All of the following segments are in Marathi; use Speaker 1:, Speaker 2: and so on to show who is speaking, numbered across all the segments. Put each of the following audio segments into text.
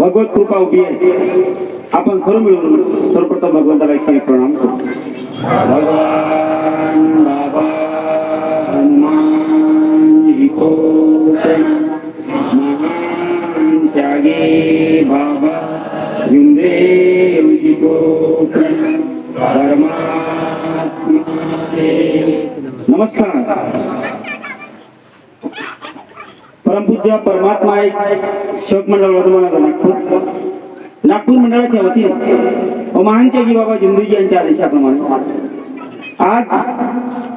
Speaker 1: भगवत कृपा उभी आहे आपण सर्व मिळून सर्वप्रथम भगवंताला एक प्रणाम करू भगवान बाबा हनुमान त्यागी बाबा भीमदेव जी को. परमात्मा. नमस्कार उद्या परमात्मा एक शोक मंडळ वर्धमान नागपूर. नागपूर मंडळाच्या वतीने. व महान त्यागी बाबा जिंदूजी यांच्या आदेशाप्रमाणे. आज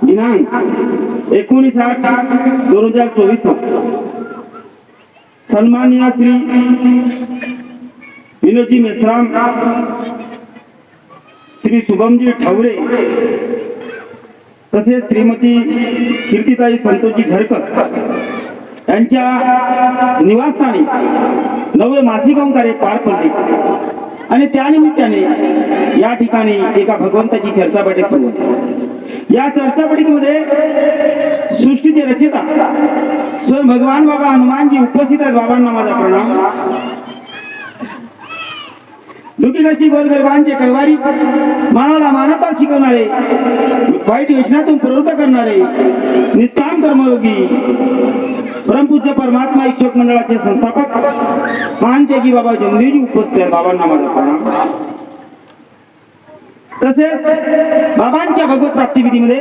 Speaker 1: दिनांक एकोणीस आठ दोन हजार चोवीस सन्मान्य श्री विनोदजी मेश्राम श्री शुभमजी ठावरे तसेच श्रीमती कीर्तिताई संतोषजी झरकर यांच्या निवासस्थानी नववे मासिक कार्य पार पडले. आणि त्यानिमित्ताने या ठिकाणी एका भगवंताची चर्चा बैठक सुरू होती. या चर्चा बैठकीमध्ये सृष्टीचे रचिता स्वयं भगवान बाबा हनुमानजी उपस्थित आहेत बाबांना माझा प्रणाम. दुखीकशी गोरगरिबांचे कैवारी मनाला मानता शिकवणारे वाईट योजनातून प्रवृत्त करणारे निष्काम कर्मयोगी परमपूज्य परमात्मा इच्छुक मंडळाचे संस्थापक महान त्यागी बाबा जमदेवजी उपस्थित बाबांना माझा प्रणाम. तसेच बाबांच्या भगवत प्राप्तिविधीमध्ये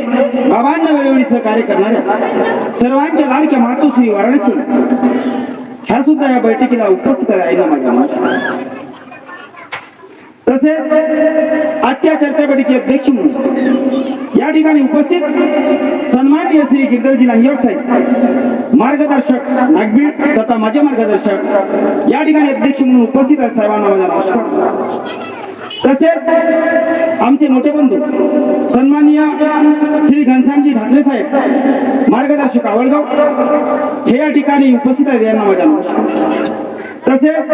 Speaker 1: बाबांना वेळोवेळी सहकार्य करणाऱ्या सर्वांच्या लाडक्या मातोश्री वाराणसी ह्या सुद्धा या बैठकीला उपस्थित राहिला माझ्या तसेच आजच्या चर्चा अध्यक्ष म्हणून या ठिकाणी उपस्थित सन्माननीय श्री गिरधरजी नांगर साहेब मार्गदर्शक नागबीड तथा माझे मार्गदर्शक या ठिकाणी अध्यक्ष म्हणून उपस्थित आहेत साहेबांना माझा नमस्कार. तसेच आमचे मोठे बंधू सन्माननीय श्री घनश्यामजी ढाकले साहेब मार्गदर्शक आवडगाव हे या ठिकाणी उपस्थित आहेत यांना माझ्या नमस्कार. तसेच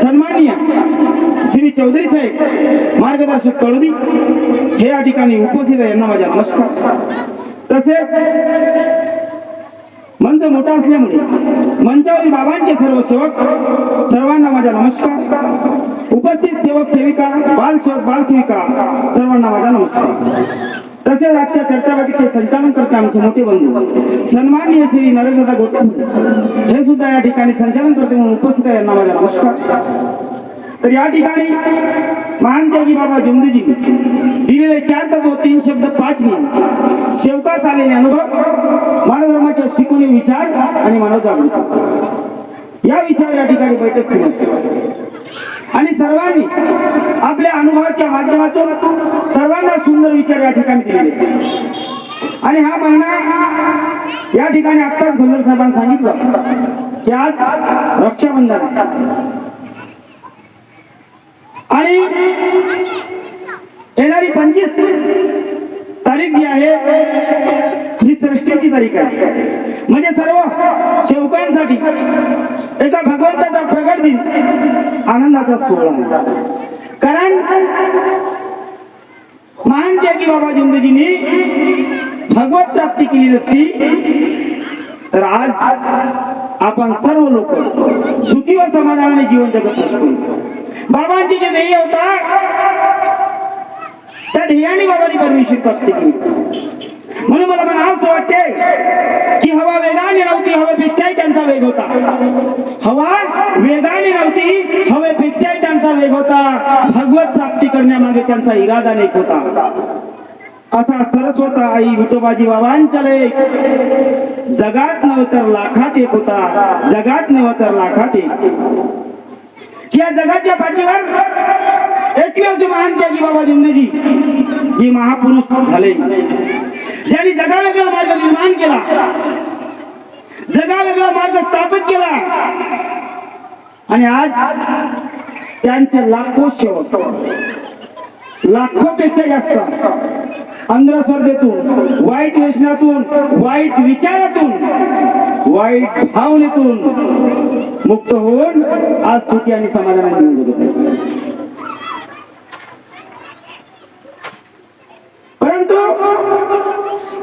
Speaker 1: सन्माननीय श्री चौधरी साहेब मार्गदर्शक कळुदी हे या ठिकाणी उपस्थित आहे यांना माझ्या नमस्कार. तसेच मंच मोठा असल्यामुळे मंचावरील बाबांचे सर्व सेवक सर्वांना माझा नमस्कार. उपस्थित सेवक सेविका बाल सेवक बाल सेविका सर्वांना माझा नमस्कार. तसेच आजच्या चर्चा बैठकीचे संचालन करते आमचे मोठे बंधू. सन्माननीय श्री नरेंद्रदा गोटे हे सुद्धा या ठिकाणी संचालन करते म्हणून उपस्थित आहे यांना माझा नमस्कार. तर या ठिकाणी महान त्यागी बाबा जमदूजी दिलेले चार तत्व तीन शब्द पाच नियम. शेवकास आलेले अनुभव मानवधर्माच्या शिकवणी विचार आणि मानव जागृती या विषयावर या ठिकाणी बैठक सुरू आणि सर्वांनी आपल्या अनुभवाच्या माध्यमातून सर्वांना सुंदर विचार या ठिकाणी दिले आणि हा महिना या ठिकाणी आत्ताच गोंधळ साहेबांनी सांगितलं की आज रक्षाबंधन आणि येणारी पंचवीस तारीख जी आहे सृष्टीची म्हणजे सर्व सेवकांसाठी एका भगवंताचा प्रगट दिन आनंदाचा सोहळा. कारण महान त्यागी बाबा जिंदगीने भगवत प्राप्ती केली नसती तर आज आपण सर्व लोक सुखी व समाधानाने जीवन जगत असतो. बाबांची जे ध्येय होता त्या ध्येयाने बाबांनी परमेश्वर प्राप्त केली. म्हणून मला पण असं वाटते की हवा वेगाने नव्हती हवेपेक्षाही त्यांचा वेग होता. हवा वेगाने नव्हती हवेपेक्षाही त्यांचा वेग होता. भगवत प्राप्ती करण्यामागे त्यांचा इरादा नेक होता. असा सरस्वत आई विठोबाजी बाबांचा लेख जगात नव्ह तर लाखात एक होता. जगात नव्ह तर लाखात एक या जगाच्या पाठीवर एकवीस महान त्यागी बाबा जिंदगी जी महापुरुष झाले. ज्यांनी जगावेगळा मार्ग निर्माण केला जगावेगळा मार्ग स्थापित केला आणि आज त्यांचे लाखो सेवक लाखोपेक्षा जास्त अंधश्रद्धेतून वाईट व्यसनातून वाईट विचारातून वाईट भावनेतून मुक्त होऊन आज सुखी आणि समाधानाने जीवन परंतु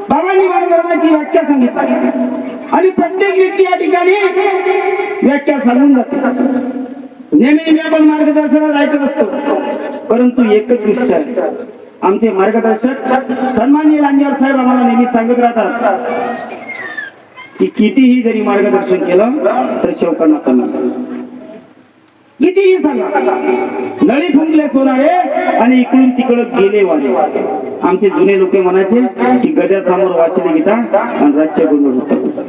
Speaker 1: बाबांनी धर्माची व्याख्या सांगितली. आणि प्रत्येक व्यक्ती या ठिकाणी व्याख्या सांगून जाते. नेहमी नेहमी आपण मार्गदर्शनात ऐकत असतो. परंतु एकच दृष्ट आहे आमचे मार्गदर्शक सन्माननीय लांजेवार साहेब आम्हाला नेहमी सांगत राहतात. की कितीही जरी मार्गदर्शन केलं तर शेवकांना कमी कितीही सांगा. नळी फुंकले सोनारे आणि इकडून तिकडं गेले वाले आमचे जुने लोक म्हणायचे की गजासमोर वाचले गीता आणि राज्य गोंधळ होत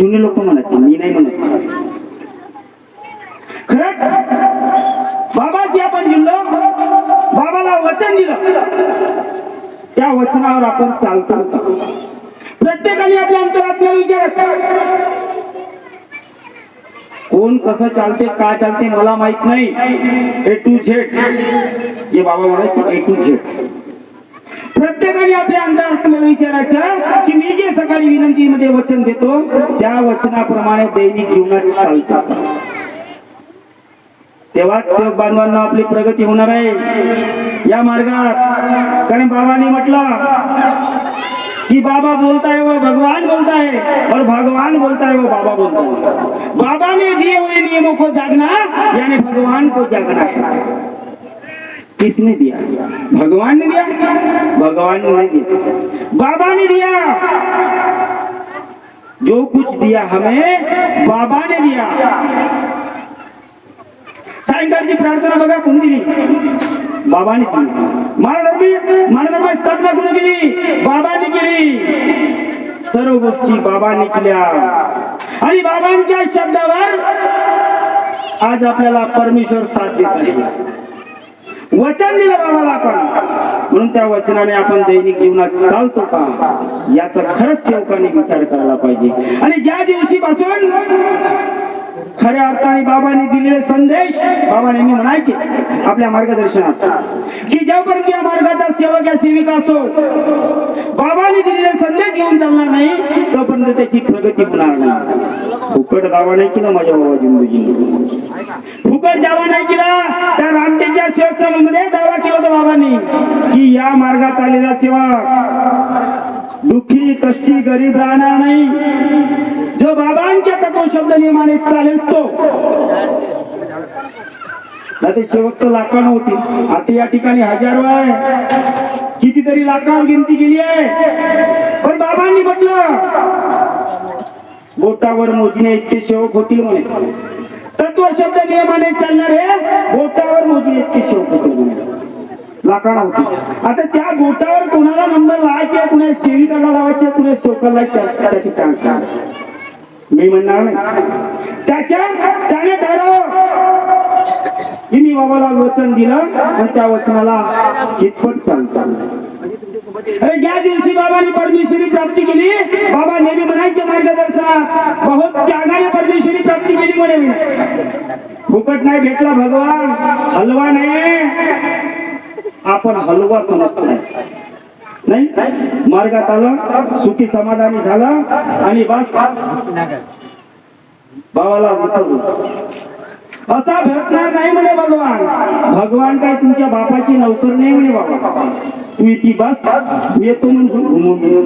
Speaker 1: जुने लोक म्हणायचे मी नाही म्हणत. खरंच बाबाशी आपण जिंकलो बाबाला वचन दिलं. त्या वचनावर आपण चालतो. प्रत्येकाने आपल्या अंतरात्म्या विचार. कोण कसं चालते का चालते मला माहीत नाही. A to Z. जे बाबा म्हणायचे ए टू झेड. प्रत्येकाने आपल्या अंतरात्म्याला विचारायचं की मी जे सकाळी विनंतीमध्ये वचन देतो त्या वचनाप्रमाणे दैनिक जीवनात चालतात तेव्हाच सेवक बांधवांना आपली प्रगती होणार आहे. या मार्गात. कारण बाबांनी म्हटलं कि बाबा बोलता है वो भगवान बोलता है, और भगवान बोलता है वो बाबा बोलता है। बाबा ने दिए हुए नियमों को जागना, यानी भगवान को जागना है। किसने दिया? भगवान ने दिया? भगवान ने दिया। बाबा ने दिया। जो कुछ दिया हमें, बाबा ने दिया। सायंकाळची प्रार्थना बघा कोणी दिली बाबाने केली. मानधर्मी मानधर्म स्थापना कोणी केली? बाबांनी केली. सर्व गोष्टी बाबांनी केल्या. आणि बाबांच्या शब्दावर आज आपल्याला परमेश्वर साथ देत आहे. वचन दिलं बाबाला आपण. म्हणून त्या वचनाने आपण दैनिक जीवनात चालतो का? याचा खरंच सेवकांनी विचार करायला पाहिजे. आणि ज्या दिवशी पासून खऱ्या अर्थाने बाबांनी दिलेले संदेश बाबा नेहमी म्हणायचे आपल्या मार्गदर्शनात. की जोपर्यंत या मार्गाचा सेवक या सेविका असो बाबांनी दिलेले संदेश घेऊन चालणार नाही तोपर्यंत त्याची प्रगती होणार नाही. फुकट दावा नाही केला माझ्या बाबा जिंदगी फुकट दावा नाही केला त्या रामटेच्या सेवक सभामध्ये दावा केला होता बाबांनी. की या मार्गात आलेला सेवा दुखी कष्टी गरीब राहणार नाही. जो बाबांच्या तत्व शब्द नियमाने चालेल तो. ते शेवट तर लाखानं होती. आता या ठिकाणी हजारो आहे. कितीतरी लाखावर गिनती गेली आहे. पण बाबांनी म्हटलं बोटावर मोजणे इतके सेवक होतील म्हणे. तत्व शब्द नियमाने चालणार हे बोटावर मोजणे इतके सेवक होतील म्हणे. लाकडा होती. आता त्या बोटावर कोणाला नंबर लावायचे कुणा सेविकाला लावायचे कुणा सोकरला त्या- त्याची टांग मी म्हणणार नाही. त्याच्या त्याने ठरव की मी बाबाला वचन दिलं आणि त्या वचनाला कितपत चालतात अरे ज्या दिवशी बाबाने परमेश्वरी प्राप्ती केली बाबा नेहमी म्हणायचे मार्गदर्शनात बहुत त्यागाने परमेश्वरी प्राप्ती केली म्हणे. फुकट नाही भेटला भगवान हलवा नाही आपण हलवा समजतोय नाही? मार्गात आलं सुखी समाधानी झालं आणि बस. बाबाला विसरलो. असा भेटणार नाही म्हणे भगवान. भगवान काय तुमच्या बापाची नौकर नाही म्हणे बाबा. तू इथे बस. येतो म्हणून.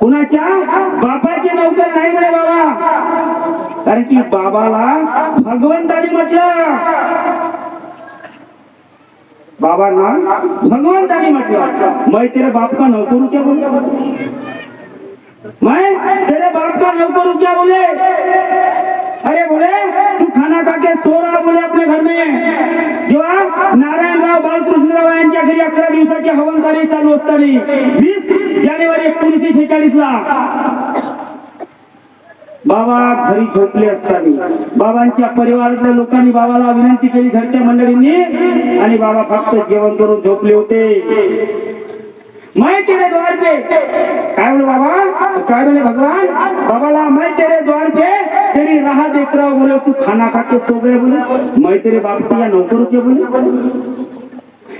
Speaker 1: कुणाच्या? बापाची नौकर नाही म्हणे बाबा. कारण की बाबाला भगवंतानी म्हटलं. बाबांना भगवंतानी म्हटलं मैं तेरे बाप का नौकर हूं क्या बोले? मैं तेरे बाप का नौकर हूं क्या बोले? अरे बोले तू खाना खा के सो रहा बोले अपने घर में. जेव्हा नारायणराव बालकृष्णराव यांच्या घरी अकरा दिवसाचे हवन कार्य चालू असताना वीस जानेवारी एकोणीसशे शेचाळीस ला बाबा घरी झोपले असताना. बाबांच्या परिवारातल्या लोकांनी बाबाला विनंती केली घरच्या मंडळींनी. आणि बाबा फक्त जेवण करून झोपले होते. मैं तेरे द्वार पे काय बोले बाबा? काय बोले भगवान? बाबाला मैं तेरे द्वार पे तेरी राह देख रहा बोले तू खाना खा के सो गए बोले मैं तेरे बाप की या नौकर के बोले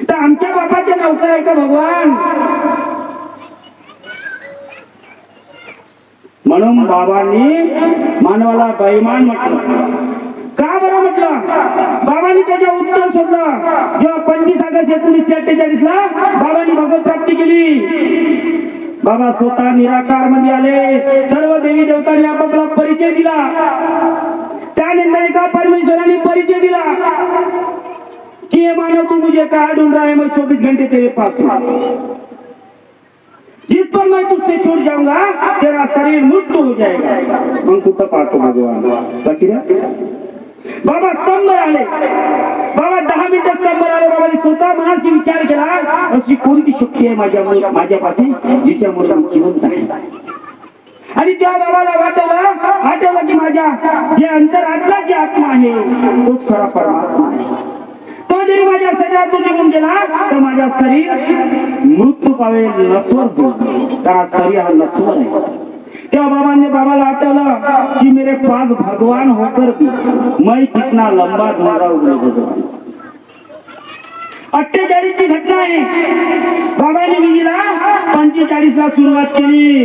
Speaker 1: तर आमच्या बापाचे नौकर आहे का भगवान? म्हणून बाबांनी मानवाला बैमान म्हटलं. का बरं म्हटलं? बाबांनी त्याच्या उत्तर शोधलं जेव्हा पंचवीस ऑगस्ट एकोणीसशे अठ्ठेचाळीस ला बाबांनी भगवत प्राप्ती केली. बाबा स्वतः निराकारमध्ये आले. सर्व देवी देवतांनी आपापला परिचय दिला. त्यानंतर एका परमेश्वराने परिचय दिला. कि हे मानव तू मुझे काय ढूंढ रहा है मैं चौबीस घंटे तेरे पास जिस पर मैं तुझसे छूट जाऊंगा तेरा शरीर मुक्त हो जाएगा। मग कुठं पाहतो भगवान बाबा स्तंभ आले बाबा दहा मिनिटं स्तंभ आले बाबाने स्वतः मनाशी विचार केला अशी कोणती शक्ती आहे माझ्या माझ्यापाशी जिच्यामुळे मी जिवंत आहे? आणि त्या बाबाला वाटवलं वाटवलं की माझ्या जे अंतरातला जे आत्मा आहे तोच खरा परमात्मा आहे. तो जरी माझ्या शरीरातून निघून गेला तर माझ्या शरीर मृत्यू पावेल नसवर कारण शरीर हा नसवर आहे. तेव्हा बाबांनी बाबाला आठवलं की मेरे पास भगवान होकर भी मैं कितना लंबा ढूंढा उगले भगवान ची घटना आहे. बाबांनी विधीला पंचेचाळीस ला सुरुवात केली.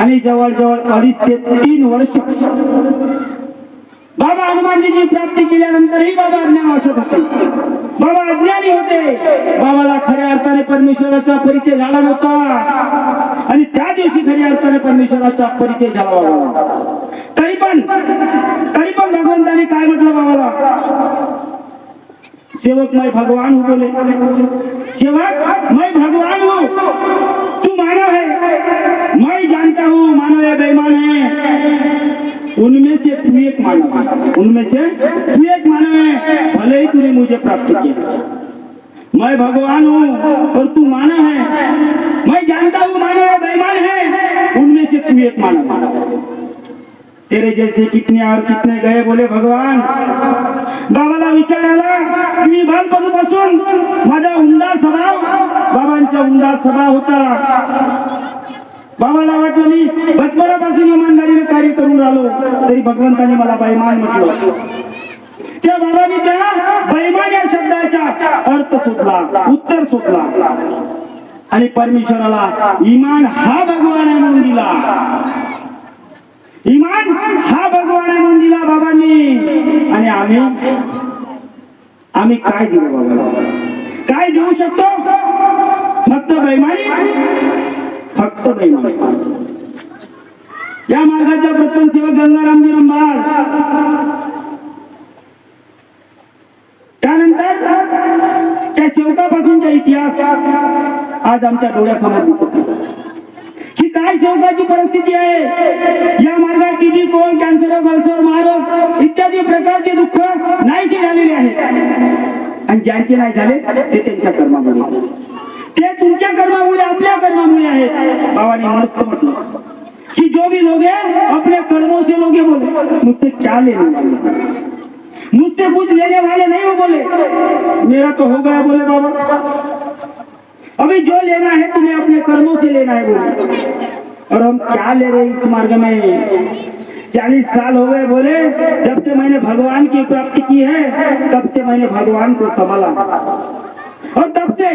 Speaker 1: आणि जवळजवळ अडीच ते तीन वर्ष बाबा हनुमानजीची प्राप्ती केल्यानंतरही बाबा अज्ञान अशोक होते. बाबा अज्ञानी होते. बाबाला खऱ्या अर्थाने परमेश्वराचा परिचय झाला नव्हता. आणि त्या दिवशी खऱ्या अर्थाने परमेश्वराचा परिचय झाला तरी पण तरी पण भगवंताने काय म्हटलं बाबाला? सेवक मैं भगवान हूँ बोले. सेवक मैं भगवान हूँ. तू मानव है. मैं जानता हूँ मानव या बेईमान है. उनमें से तू मानव है उनमें से तू एक मानव है भले ही तूने मुझे प्राप्त किया। मैं भगवान हूँ और तू मानव है। मैं जानता हूँ मानव है बेईमान है। उनमें से तू एक मानव मानव तेरे जैसे कितने और कितने गए बोले भगवान। बाबाला विचार आला की मी बालपणीपासून माझा उंडा स्वभाव बाबांचा उंडा स्वभाव होता। बाबाला वाटलं मी बचपनापासून इमानदारीने कार्य करून राहिलो तरी भगवंताने मला बैमान म्हटलं. त्या बाबाने त्या बैमान या शब्दाचा अर्थ शोधला उत्तर शोधला आणि परमेश्वराला इमान हा भगवान आहे म्हणून दिला. इमान हा भगवान आहे म्हणून दिला बाबांनी. आणि आम्ही आम्ही काय देऊ बाबा काय देऊ शकतो? फक्त बैमानी फक्त नाही या मार्गाच्या प्रथम सेवक गंगारामजी रंबाळ त्यानंतर त्या सेवकापासूनचा इतिहास आज आमच्या डोळ्यासमोर दिसत की काय सेवकाची परिस्थिती आहे? या मार्गात टीबी कोण कॅन्सर गलसर महारोग इत्यादी प्रकारचे दुःख नाहीसे झालेले आहेत. आणि ज्यांचे नाही झाले ते त्यांच्या कर्मामध्ये ते तुमच्या कर्मामुळे, आपल्या कर्मामुळे आहेत बाबाने मस्त म्हटलं. कि जो भी लोग अपने कर्मों से लोग बोले मुझसे क्या लेने मुझसे कुछ लेने वाले नहीं हो बोले मेरा तो हो गया बोले बाबा. अभी जो लेना है, तुम्हें अपने कर्मों से लेना है बोले और हम क्या ले रहे इस मार्ग में? चालीस साल हो गए बोले, जब से मैंने भगवान की प्राप्ति की है, तब से मैंने भगवान को संभाला। और तब से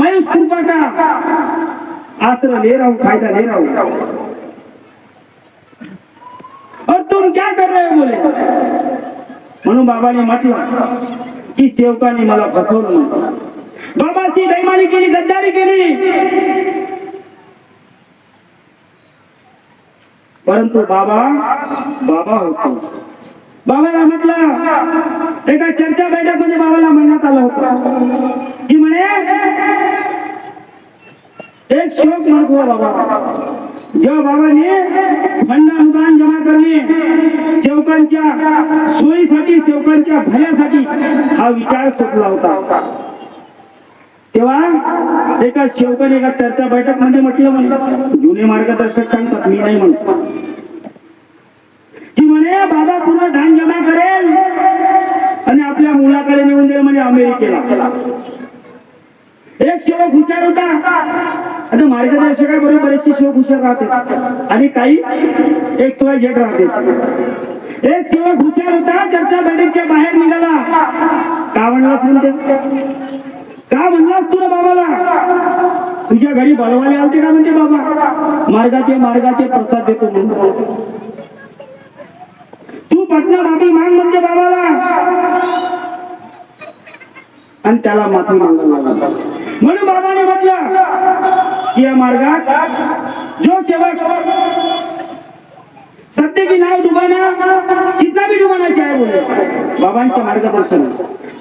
Speaker 1: मैं उस कृपा का आश्रय ले रहा हूं फायदा ले रहा. हूं और तुम क्या कर रहे हो बोले म्हणून बाबाने म्हटलं की सेवकाने मला फसवलं नाही बाबाशी बैमानी केली गद्दारी केली. परंतु बाबा बाबा होतो. बाबाला म्हटलं एका चर्चा बैठकमध्ये बाबाला म्हणण्यात आलं होतं. की म्हणे एक श्लोक म्हणत होता बाबा. जेव्हा बाबाने फंड अनुदान जमा करणे सेवकांच्या सोयीसाठी सेवकांच्या भल्यासाठी हा विचार सुटला होता. तेव्हा एका शेवकाने एका चर्चा बैठकमध्ये म्हटलं म्हणे जुने मार्गदर्शक सांगतात मी नाही म्हणतो. की म्हणे बाबा पूर्ण धान जमा करेल आणि आपल्या मुलाकडे नेऊन देईल म्हणजे अमेरिकेला. एक सेवक हुशार होता. आता मार्गदर्शकाबरोबर बरेचसे सेवक हुशार राहते आणि काही? एक सवय झेड राहते. एक सेवक हुशार होता त्याचा बैठकच्या बाहेर निघाला. का म्हणलास म्हणते? का म्हणलास तुला बाबाला? तुझ्या घरी बलवाले आलते का म्हणते बाबा? मार्गात ये मार्गात ये प्रसाद देतो म्हणून. तू माफी माग म्हणजे बाबाला. आणि त्याला माफी मागायला लागला म्हणून बाबाने म्हटलं की या मार्गात जो सेवक सत्य की नाव डुबाना कितना भी डुबाना चाहे बोले बाबांच्या मार्गदर्शन.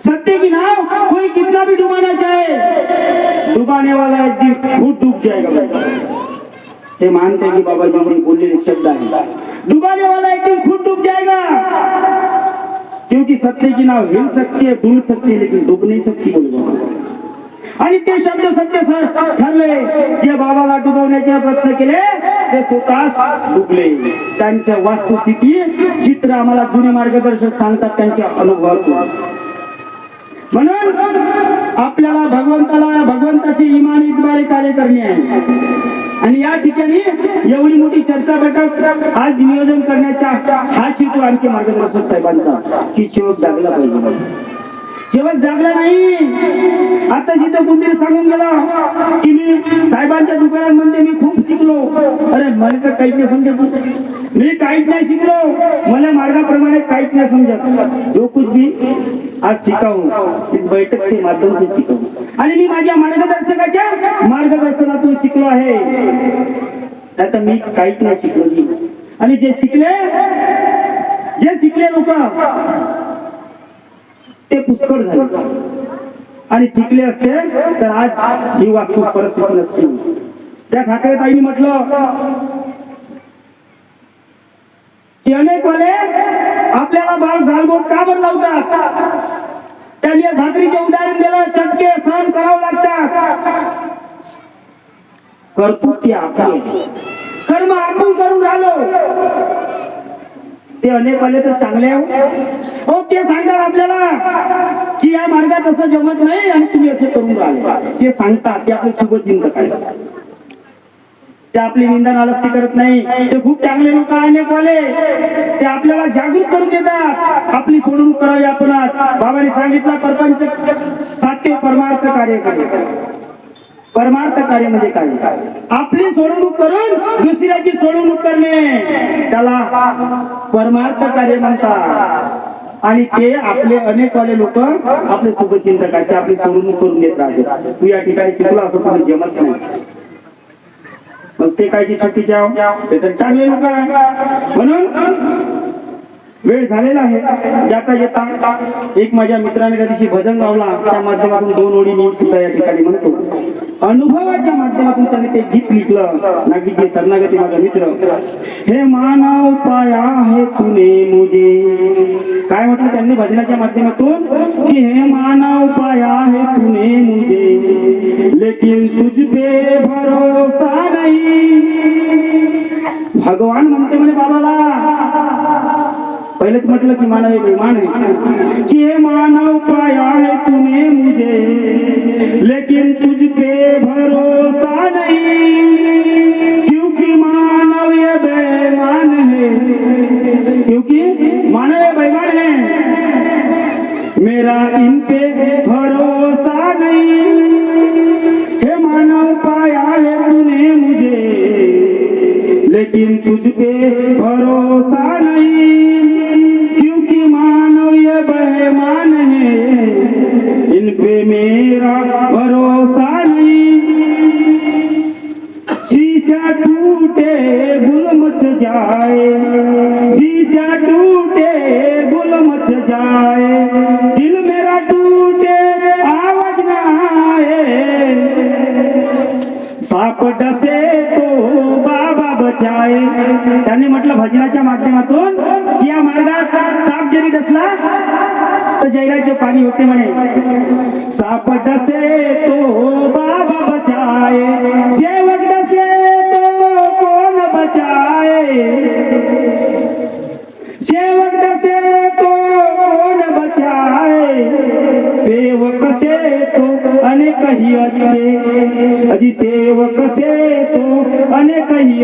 Speaker 1: सत्य की नाव कोई कितना भी डुबाना चाहे डुबाने वाला एक दिन खुद डूब जाएगा ते मानते की बाबा जी बोललेले शब्द आहे डुबाने वाला एक दिन खुद डूब जाएगा क्योंकि सत्य की नाव हिल सकती है डूब सकती है लेकिन डूब नहीं सकती बोले बाबा. आणि ते शब्द सत्य स- ठरले. जे बाबाला डुबवण्याचे प्रयत्न केले ते स्वतःच डुबले. त्यांच्या वास्तुस्थिती चित्र आम्हाला जुने मार्गदर्शक सांगतात त्यांच्या अनुभवातून. म्हणून आपल्याला भगवंताला भगवंताची इमानीद्वारे कार्य करणे आहे. आणि या ठिकाणी एवढी मोठी चर्चा बैठक आज नियोजन करण्याचा हा हेतू आमचे मार्गदर्शक साहेबांचा की शेवट जागला पाहिजे शेवट जागला नाही. आता जिथं कोणतरी सांगून गेला की मी साहेबांच्या दुकानांमध्ये मी खूप शिकलो. अरे मला तर काहीच नाही समजत. मी काहीच नाही शिकलो. मला मार्गाप्रमाणे काहीच नाही समजत. जो कुछ भी आज शिकावं. इस बैठक से माध्यम से शिकावं. आणि मी माझ्या मार्गदर्शकाच्या मार्गदर्शनातून शिकलो आहे. आता मी काहीच नाही शिकलो आणि जे शिकले जे शिकले लोक ते पुष्कळ झाले. आणि शिकले असते तर आज ही वास्तू परिस्थिती नसते. त्या ठाकरे ताईंनी म्हटलं की आपल्याला बाल झालबोट का बरं लावतात? त्यांनी भाकरीचे उदाहरण दिलं चटके सहन करावं लागतात. कर्तृत्य आपण. कर्म आपण करून राहिलो. ते अनेक वाले तर चांगले हो ते सांगतात आपल्याला की या मार्गात असं जमत नाही आणि तुम्ही असे करून राहिले. ते सांगतात ते आपण शुभचिंतक आहेत ते आपली निंदा नालस्ती करत नाही. ते खूप चांगले लोक अनेक वाले ते आपल्याला जागृत करून देतात. आपली सोडवणूक करावी आपण बाबांनी सांगितलं परपंच सात्य परमार्थ कार्य कार्य परमार्थ कार्य म्हणजे काय? आपली सोडवणूक करून दुसऱ्याची सोडवणूक करणे. त्याला परमार्थ कार्य म्हणतात. आणि ते आपले अनेक वाले लोक आपले शुभचिंतक आहेत ते आपली सोडवणूक करून देत राहतात. तू या ठिकाणी चुकला असं तुम्ही जमत नाही. मग ते कायची छुट्टीच्या ते तर चांगले लोक आहे म्हणून वेळ झालेला आहे. जाता येता एक माझ्या मित्राने त्या दिवशी भजन गावला. त्या माध्यमातून दोन ओळी मी सुद्धा या ठिकाणी म्हणतो. अनुभवाच्या माध्यमातून त्याने ते गीत लिहिलं. नागीची शरणागती माझा मित्र. हे मानव पाया आहे तुने मुझे. काय म्हटलं त्यांनी भजनाच्या माध्यमातून? की हे मानव पाया आहे तुने मुझे. लेकिन तुझ पे भरोसा नाही. भगवान म्हणते म्हणे बाबाला पहिलेच म्हटलं की मानव एक बेईमान कि मानव पाया है तूने मुझे. लेकिन तुझ पे भरो शीशा टूटे गुल मच जाए। दिल मेरा टूटे आवाज ना आए। साप डसे तो बाबा बचाए। त्यांनी म्हटलं भजनाच्या माध्यमातून या मार्गात साप जरी डसला तर जैराचे पाणी होते म्हणे. साप डसे तो बाबा बचाए। सेवक डसे तो कोण बचाए सेवक डसे तो कोण बचाए सेवक से तो अनेक ही अच्छे अजी सेवक से तो अनेक ही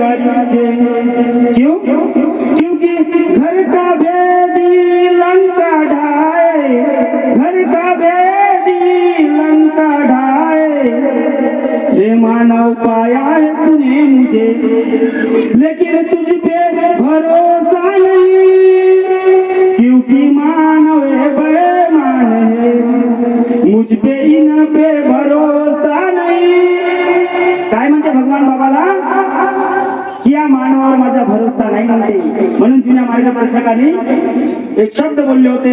Speaker 1: एक शब्द बोलले होते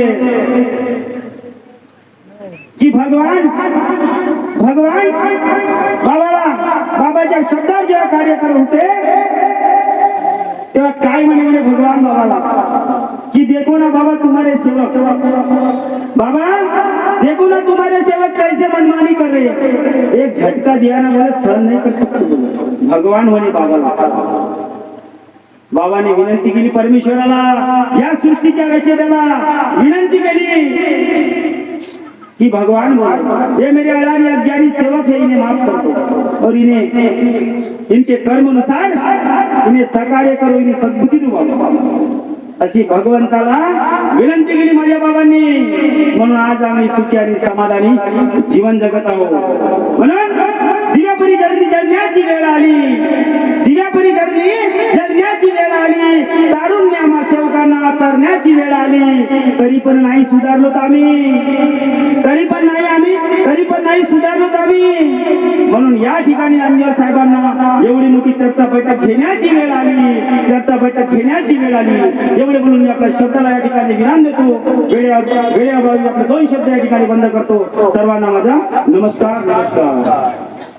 Speaker 1: की भगवान भगवान बाबाला बाबाच्या शब्दावर जेव्हा कार्य करत होते तेव्हा काय म्हणे म्हणजे भगवान बाबाला? कि देखो ना बाबा तुम्हारे सेवक. बाबा देखो ना तुम्हारे सेवक कैसे मनमानी कर रहे हैं. एक झटका दिया ना मला सहन नाही कर सकते. भगवान म्हणे बाबाला. बाबाने विनंती केली परमेश्वराला या सृष्टीच्या रचनेला विनंती केली. कि भगवान ये मेरे अड़ानी अज्ञानी सेवक है इन्हें माफ कर दो. और इन्हें इनके कर्म अनुसार इन्हें सकार्य करो इन्हें सद्बुद्धि दो बाबा. अशी भगवंताला विनंती केली माझ्या बाबांनी. म्हणून आज आम्ही सुखी आणि समाधानी जीवन जगत आहोत. म्हणून दिव्यापुरी जर्नी जडण्याची वेळ आली. दिव्यापरी जर्नी जगण्याची वेळ आली. तारुण्य आम्हा सेवकांना तरण्याची वेळ आली. तरी पण नाही सुधारलो आम्ही. तरी पण नाही आम्ही तरी पण नाही सुधारलो आम्ही. म्हणून या ठिकाणी आमदार साहेबांना एवढी मोठी चर्चा बैठक घेण्याची वेळ आली. चर्चा बैठक घेण्याची वेळ आली. एवढे म्हणून मी आपल्या शब्दाला या ठिकाणी विराम देतो. वेळेअ वेळेअभावी आपले दोन शब्द या ठिकाणी बंद करतो. सर्वांना माझा नमस्कार नमस्कार.